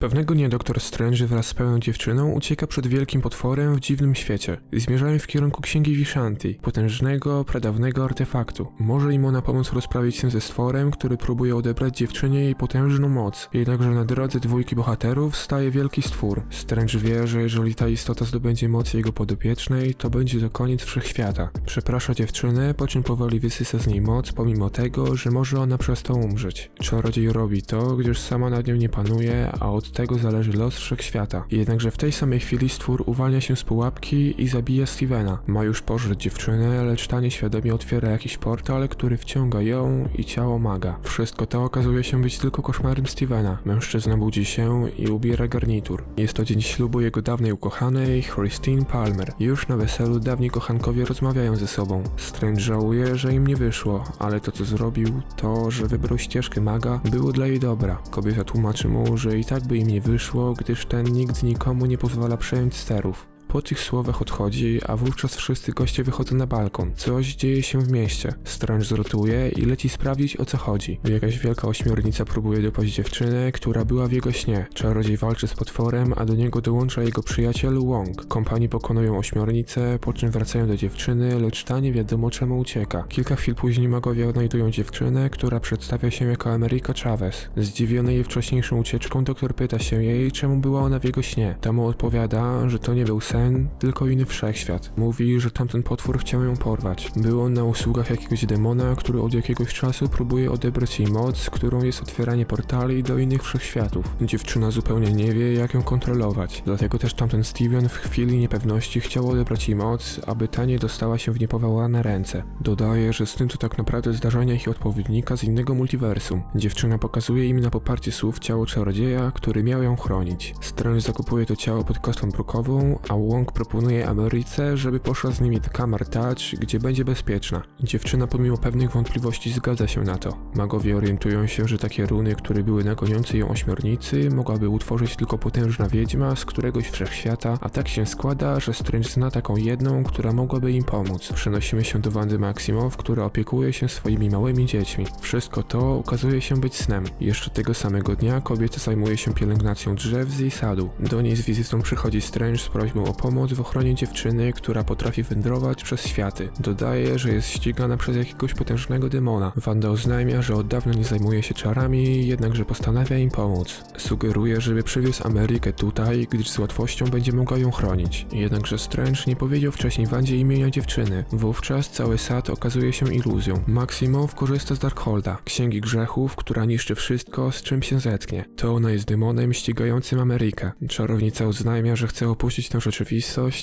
Pewnego dnia doktor Strange wraz z pełną dziewczyną ucieka przed wielkim potworem w dziwnym świecie. Zmierzają w kierunku księgi Vishanti, potężnego, pradawnego artefaktu. Może im ona pomóc rozprawić się ze stworem, który próbuje odebrać dziewczynie jej potężną moc. Jednakże na drodze dwójki bohaterów staje wielki stwór. Strange wie, że jeżeli ta istota zdobędzie moc jego podopiecznej, to będzie to koniec wszechświata. Przeprasza dziewczynę, po czym powoli wysysa z niej moc, pomimo tego, że może ona przez to umrzeć. Czarodziej robi to, gdyż sama nad nią nie panuje, a od tego zależy los wszechświata. Jednakże w tej samej chwili stwór uwalnia się z pułapki i zabija Stevena. Ma już pożreć dziewczynę, lecz ta nieświadomie otwiera jakiś portal, który wciąga ją i ciało maga. Wszystko to okazuje się być tylko koszmarem Stevena. Mężczyzna budzi się i ubiera garnitur. Jest to dzień ślubu jego dawnej ukochanej, Christine Palmer. Już na weselu dawni kochankowie rozmawiają ze sobą. Strange żałuje, że im nie wyszło, ale to co zrobił, to, że wybrał ścieżkę maga, było dla jej dobra. Kobieta tłumaczy mu, że i tak by im nie wyszło, gdyż ten nikt nikomu nie pozwala przejąć sterów. Po tych słowach odchodzi, a wówczas wszyscy goście wychodzą na balkon. Coś dzieje się w mieście. Strange zrotuje i leci sprawdzić o co chodzi. Jakaś wielka ośmiornica próbuje dopaść dziewczynę, która była w jego śnie. Czarodziej walczy z potworem, a do niego dołącza jego przyjaciel Wong. Kompanii pokonują ośmiornicę, po czym wracają do dziewczyny, lecz ta nie wiadomo czemu ucieka. Kilka chwil później magowie odnajdują dziewczynę, która przedstawia się jako America Chavez. Zdziwiony jej wcześniejszą ucieczką, doktor pyta się jej, czemu była ona w jego śnie. Ta mu odpowiada, że to nie był sen, tylko inny wszechświat. Mówi, że tamten potwór chciał ją porwać. Był on na usługach jakiegoś demona, który od jakiegoś czasu próbuje odebrać jej moc, którą jest otwieranie portali do innych wszechświatów. Dziewczyna zupełnie nie wie, jak ją kontrolować. Dlatego też tamten Steven w chwili niepewności chciał odebrać jej moc, aby ta nie dostała się w niepowołane ręce. Dodaje, że z tym to tak naprawdę zdarzenia ich odpowiednika z innego multiversum. Dziewczyna pokazuje im na poparcie słów ciało czarodzieja, który miał ją chronić. Strange zakupuje to ciało pod kostą brukową, a Wong proponuje Ameryce, żeby poszła z nimi do Kamar Touch, gdzie będzie bezpieczna. Dziewczyna pomimo pewnych wątpliwości zgadza się na to. Magowie orientują się, że takie runy, które były na goniącej ją ośmiornicy, mogłaby utworzyć tylko potężna wiedźma z któregoś wszechświata, a tak się składa, że Strange zna taką jedną, która mogłaby im pomóc. Przenosimy się do Wandy Maximow, która opiekuje się swoimi małymi dziećmi. Wszystko to okazuje się być snem. Jeszcze tego samego dnia kobieta zajmuje się pielęgnacją drzew z jej sadu. Do niej z wizytą przychodzi Strange z prośbą o pomoc w ochronie dziewczyny, która potrafi wędrować przez światy. Dodaje, że jest ścigana przez jakiegoś potężnego demona. Wanda oznajmia, że od dawna nie zajmuje się czarami, jednakże postanawia im pomóc. Sugeruje, żeby przywiózł Amerykę tutaj, gdyż z łatwością będzie mogła ją chronić. Jednakże Strange nie powiedział wcześniej Wandzie imienia dziewczyny. Wówczas cały sad okazuje się iluzją. Maximow korzysta z Darkholda, księgi grzechów, która niszczy wszystko, z czym się zetknie. To ona jest demonem ścigającym Amerykę. Czarownica oznajmia, że chce opuścić tę rzeczywistość,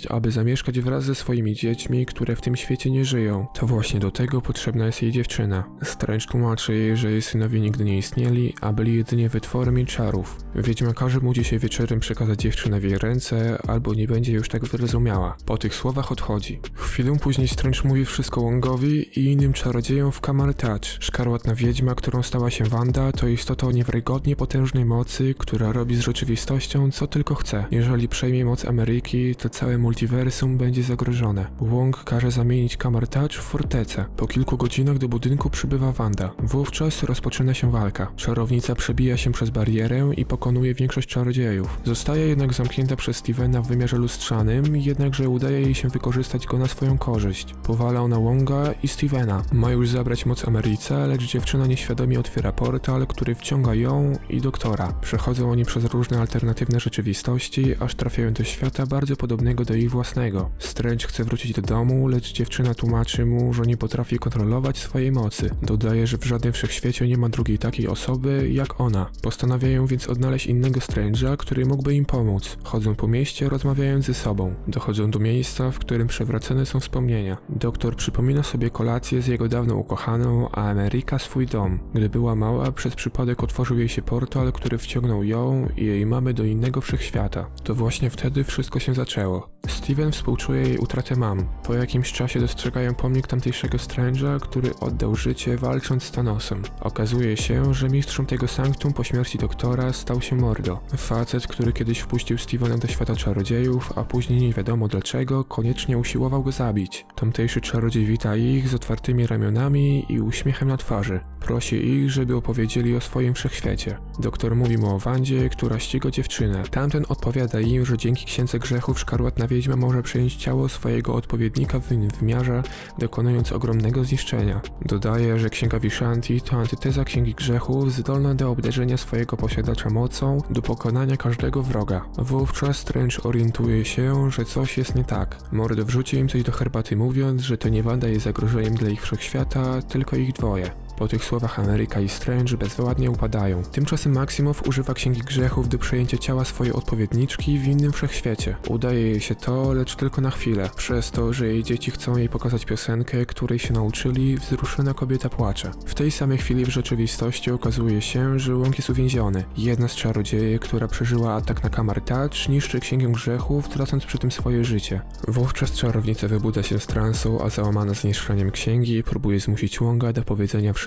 aby zamieszkać wraz ze swoimi dziećmi, które w tym świecie nie żyją. To właśnie do tego potrzebna jest jej dziewczyna. Strange tłumaczy jej, że jej synowie nigdy nie istnieli, a byli jedynie wytworem jej czarów. Wiedźma każe mu dzisiaj wieczorem przekazać dziewczynę w jej ręce, albo nie będzie już tak wyrozumiała. Po tych słowach odchodzi. Chwilę później Strange mówi wszystko Wongowi i innym czarodziejom w Kamar Touch. Szkarłatna wiedźma, którą stała się Wanda, to istota o niewiarygodnie potężnej mocy, która robi z rzeczywistością co tylko chce. Jeżeli przejmie moc Ameryki, to całe multiversum będzie zagrożone. Wong każe zamienić Kamar w fortecę. Po kilku godzinach do budynku przybywa Wanda. Wówczas rozpoczyna się walka. Czarownica przebija się przez barierę i pokonuje większość czarodziejów. Zostaje jednak zamknięta przez Stevena w wymiarze lustrzanym, jednakże udaje jej się wykorzystać go na swoją korzyść. Powala ona Wonga i Stevena. Ma już zabrać moc Ameryce, lecz dziewczyna nieświadomie otwiera portal, który wciąga ją i doktora. Przechodzą oni przez różne alternatywne rzeczywistości, aż trafiają do świata bardzo podobnego do ich własnego. Strange chce wrócić do domu, lecz dziewczyna tłumaczy mu, że nie potrafi kontrolować swojej mocy. Dodaje, że w żadnym wszechświecie nie ma drugiej takiej osoby jak ona. Postanawiają więc odnaleźć innego Strange'a, który mógłby im pomóc. Chodzą po mieście, rozmawiając ze sobą. Dochodzą do miejsca, w którym przewracane są wspomnienia. Doktor przypomina sobie kolację z jego dawną ukochaną, a Ameryka swój dom. Gdy była mała, przez przypadek otworzył jej się portal, który wciągnął ją i jej mamy do innego wszechświata. To właśnie wtedy wszystko się zaczęło. Steven współczuje jej utratę mam. Po jakimś czasie dostrzegają pomnik tamtejszego Strange'a, który oddał życie walcząc z Thanosem. Okazuje się, że mistrzem tego sanktum po śmierci doktora stał się Mordo. Facet, który kiedyś wpuścił Stevena do świata czarodziejów, a później nie wiadomo dlaczego, koniecznie usiłował go zabić. Tamtejszy czarodziej wita ich z otwartymi ramionami i uśmiechem na twarzy. Prosi ich, żeby opowiedzieli o swoim wszechświecie. Doktor mówi mu o Wandzie, która ściga dziewczynę. Tamten odpowiada im, że dzięki księdze grzechów szkarłatna wiedźma może przejąć ciało swojego odpowiednika w wymiarze, dokonując ogromnego zniszczenia. Dodaje, że księga Vishanti to antyteza księgi grzechów, zdolna do obdarzenia swojego posiadacza mocą, do pokonania każdego wroga. Wówczas Strange orientuje się, że coś jest nie tak. Mordo wrzuci im coś do herbaty mówiąc, że to nie Wanda jest zagrożeniem dla ich wszechświata, tylko ich dwoje. Po tych słowach Ameryka i Strange bezwładnie upadają. Tymczasem Maximow używa Księgi Grzechów do przejęcia ciała swojej odpowiedniczki w innym wszechświecie. Udaje jej się to, lecz tylko na chwilę. Przez to, że jej dzieci chcą jej pokazać piosenkę, której się nauczyli, wzruszona kobieta płacze. W tej samej chwili w rzeczywistości okazuje się, że Łąk jest uwięziony. Jedna z czarodziejek, która przeżyła atak na Kamartacz, niszczy Księgę Grzechów, tracąc przy tym swoje życie. Wówczas czarownica wybudza się z transu, a załamana zniszczeniem księgi próbuje zmusić Łąga do powiedzenia wszystkiego,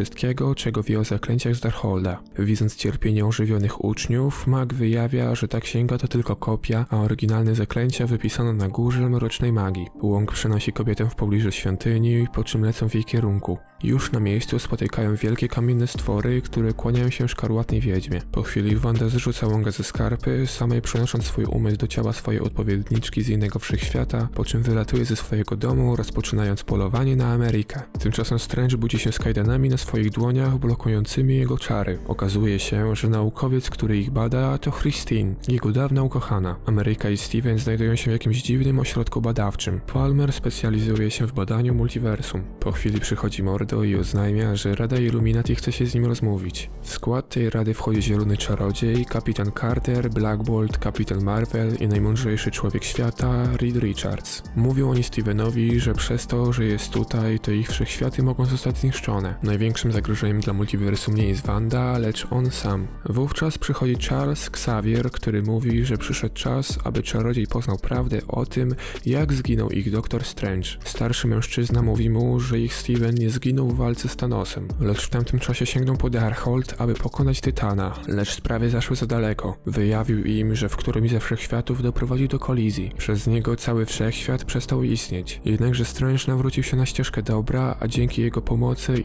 czego wie o zaklęciach z Darholda. Widząc cierpienie ożywionych uczniów, mag wyjawia, że ta księga to tylko kopia, a oryginalne zaklęcia wypisano na górze mrocznej magii. Łąk przenosi kobietę w pobliże świątyni, po czym lecą w jej kierunku. Już na miejscu spotykają wielkie kamienne stwory, które kłaniają się szkarłatnej wiedźmie. Po chwili Wanda zrzuca Łąga ze skarpy, samej przenosząc swój umysł do ciała swojej odpowiedniczki z innego wszechświata, po czym wylatuje ze swojego domu, rozpoczynając polowanie na Amerykę. Tymczasem Strange budzi się z kajdanami na swoich dłoniach, blokującymi jego czary. Okazuje się, że naukowiec, który ich bada, to Christine, jego dawna ukochana. Ameryka i Steven znajdują się w jakimś dziwnym ośrodku badawczym. Palmer specjalizuje się w badaniu multiversum. Po chwili przychodzi Mordo i oznajmia, że Rada Illuminati chce się z nim rozmówić. W skład tej rady wchodzi Zielony Czarodziej, Kapitan Carter, Black Bolt, Kapitan Marvel i najmądrzejszy człowiek świata, Reed Richards. Mówią oni Stevenowi, że przez to, że jest tutaj, to ich wszechświaty mogą zostać zniszczone. Największym zagrożeniem dla multiversum nie jest Wanda, lecz on sam. Wówczas przychodzi Charles Xavier, który mówi, że przyszedł czas, aby czarodziej poznał prawdę o tym, jak zginął ich Doktor Strange. Starszy mężczyzna mówi mu, że ich Steven nie zginął w walce z Thanosem, lecz w tamtym czasie sięgnął po Darkhold, aby pokonać Tytana, lecz sprawy zaszły za daleko. Wyjawił im, że w którymś ze wszechświatów doprowadził do kolizji. Przez niego cały wszechświat przestał istnieć. Jednakże Strange nawrócił się na ścieżkę dobra, a dzięki jego pomocy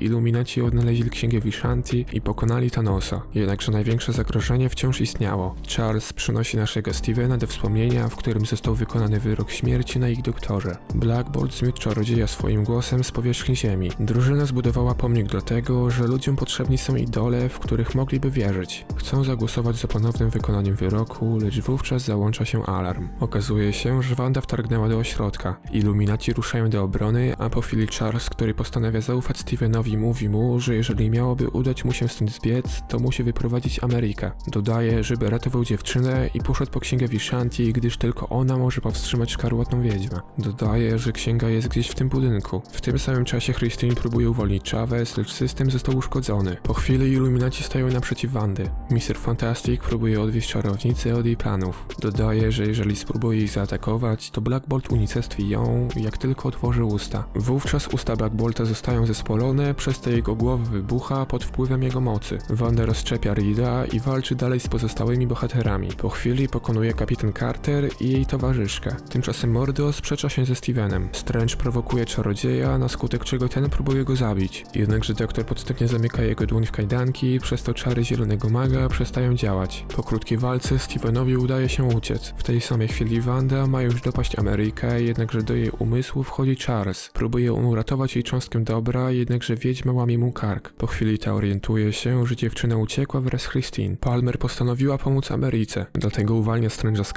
Odnaleźli Księgę Vishanti i pokonali Thanosa. Jednakże największe zagrożenie wciąż istniało. Charles przynosi naszego Stevena do wspomnienia, w którym został wykonany wyrok śmierci na ich doktorze. Black Bolt zmiótł czarodzieja swoim głosem z powierzchni ziemi. Drużyna zbudowała pomnik dlatego, że ludziom potrzebni są idole, w których mogliby wierzyć. Chcą zagłosować za ponownym wykonaniem wyroku, lecz wówczas załącza się alarm. Okazuje się, że Wanda wtargnęła do ośrodka. Iluminaci ruszają do obrony, a po chwili Charles, który postanawia zaufać Stevenowi, mówi mu, że jeżeli miałoby udać mu się stąd zbiec, to musi wyprowadzić Amerykę. Dodaje, żeby ratował dziewczynę i poszedł po księgę Vishanti, gdyż tylko ona może powstrzymać szkarłatną wiedźmę. Dodaje, że księga jest gdzieś w tym budynku. W tym samym czasie Christine próbuje uwolnić Chavez, lecz system został uszkodzony. Po chwili iluminaci stają naprzeciw Wandy. Mr. Fantastic próbuje odwieźć czarownicę od jej planów. Dodaje, że jeżeli spróbuje ich zaatakować, to Black Bolt unicestwi ją, jak tylko otworzy usta. Wówczas usta Black Bolta zostają zespolone, przez to jego głowa wybucha pod wpływem jego mocy. Wanda rozszczepia Rida i walczy dalej z pozostałymi bohaterami. Po chwili pokonuje kapitan Carter i jej towarzyszkę. Tymczasem Mordo sprzecza się ze Stevenem. Strange prowokuje czarodzieja, na skutek czego ten próbuje go zabić. Jednakże doktor podstępnie zamyka jego dłoń w kajdanki, przez to czary zielonego maga przestają działać. Po krótkiej walce Stevenowi udaje się uciec. W tej samej chwili Wanda ma już dopaść Amerykę, jednakże do jej umysłu wchodzi Charles. Próbuje uratować jej cząstkę dobra, jednakże wiedźma łamie mu kark. Po chwili ta orientuje się, że dziewczyna uciekła wraz z Christine. Palmer postanowiła pomóc Ameryce, dlatego uwalnia Strange'a z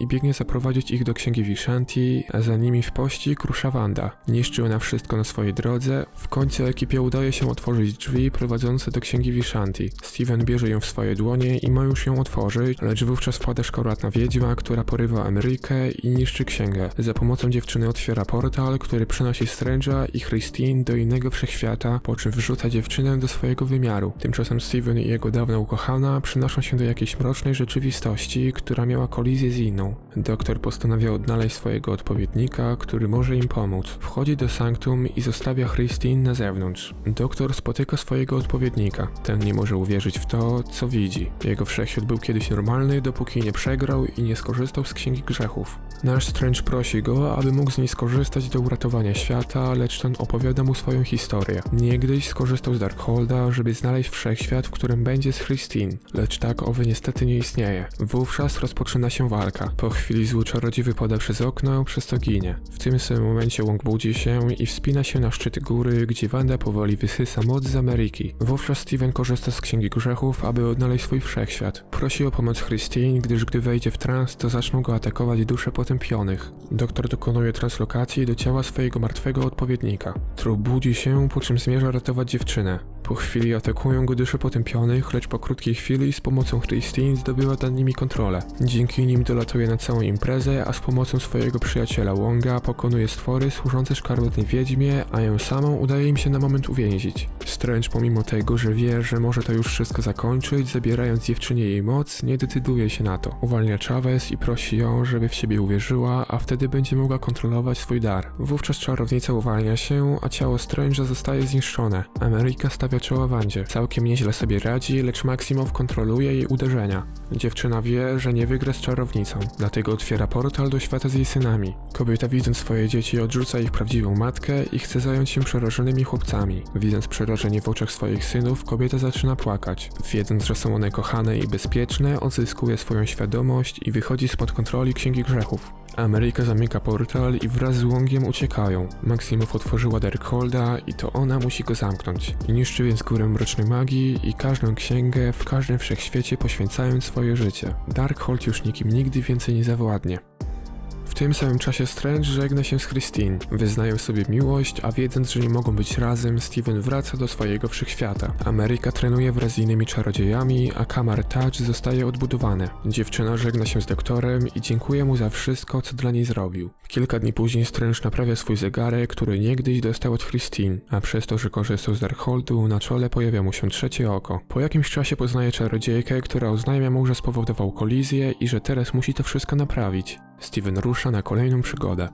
i biegnie zaprowadzić ich do księgi Vishanti, a za nimi w pościg rusza Wanda. Niszczy ona wszystko na swojej drodze, w końcu ekipie udaje się otworzyć drzwi prowadzące do księgi Vishanti. Steven bierze ją w swoje dłonie i ma już ją otworzyć, lecz wówczas wpada szkarłatna wiedźma, która porywa Amerykę i niszczy księgę. Za pomocą dziewczyny otwiera portal, który przenosi Strange'a i Christine do innego wszechświata, po czym w wrzuca dziewczynę do swojego wymiaru. Tymczasem Steven i jego dawna ukochana przenoszą się do jakiejś mrocznej rzeczywistości, która miała kolizję z inną. Doktor postanawia odnaleźć swojego odpowiednika, który może im pomóc. Wchodzi do sanktum i zostawia Christine na zewnątrz. Doktor spotyka swojego odpowiednika. Ten nie może uwierzyć w to, co widzi. Jego wszechświat był kiedyś normalny, dopóki nie przegrał i nie skorzystał z Księgi Grzechów. Nasz Strange prosi go, aby mógł z niej skorzystać do uratowania świata, lecz ten opowiada mu swoją historię. Niegdyś skorzystał z Darkholda, żeby znaleźć wszechświat, w którym będzie z Christine, lecz tak owy niestety nie istnieje. Wówczas rozpoczyna się walka. Po chwili zły czarodziej wypada przez okno, przez to ginie. W tym samym momencie łąk budzi się i wspina się na szczyt góry, gdzie Wanda powoli wysysa moc z Ameryki. Wówczas Steven korzysta z Księgi Grzechów, aby odnaleźć swój wszechświat. Prosi o pomoc Christine, gdyż gdy wejdzie w trans, to zaczną go atakować dusze potępionych. Doktor dokonuje translokacji do ciała swojego martwego odpowiednika. Trup budzi się, po czym zmierza ratować dziewczynę. Po chwili atakują go dusze potępionych, lecz po krótkiej chwili z pomocą Christine zdobywa nad nimi kontrolę. Dzięki nim dolatuje na całą imprezę, a z pomocą swojego przyjaciela Wonga pokonuje stwory służące szkarłatnej wiedźmie, a ją samą udaje im się na moment uwięzić. Strange pomimo tego, że wie, że może to już wszystko zakończyć, zabierając dziewczynie jej moc, nie decyduje się na to. Uwalnia Chavez i prosi ją, żeby w siebie uwierzyła, a wtedy będzie mogła kontrolować swój dar. Wówczas czarownica uwalnia się, a ciało Strange'a zostaje zniszczone. Ameryka stawia czoła Wandzie. Całkiem nieźle sobie radzi, lecz Maximow kontroluje jej uderzenia. Dziewczyna wie, że nie wygra z czarownicą, dlatego otwiera portal do świata z jej synami. Kobieta widząc swoje dzieci odrzuca ich prawdziwą matkę i chce zająć się przerażonymi chłopcami. Widząc przerażenie w oczach swoich synów, kobieta zaczyna płakać. Wiedząc, że są one kochane i bezpieczne, odzyskuje swoją świadomość i wychodzi spod kontroli Księgi Grzechów. Ameryka zamyka portal i wraz z Łongiem uciekają. Maximow otworzyła Darkholda i to ona musi go zamknąć. Niszczy więc górę mrocznej magii i każdą księgę w każdym wszechświecie poświęcając swoje życie. Darkhold już nikim nigdy więcej nie zawładnie. Tym samym czasie Strange żegna się z Christine. Wyznają sobie miłość, a wiedząc, że nie mogą być razem, Steven wraca do swojego wszechświata. Ameryka trenuje wraz z innymi czarodziejami, a Kamar Touch zostaje odbudowany. Dziewczyna żegna się z doktorem i dziękuje mu za wszystko, co dla niej zrobił. Kilka dni później Strange naprawia swój zegarek, który niegdyś dostał od Christine, a przez to, że korzystał z Darkholdu, na czole pojawia mu się trzecie oko. Po jakimś czasie poznaje czarodziejkę, która oznajmia mu, że spowodował kolizję i że teraz musi to wszystko naprawić. Steven rusza na kolejną przygodę.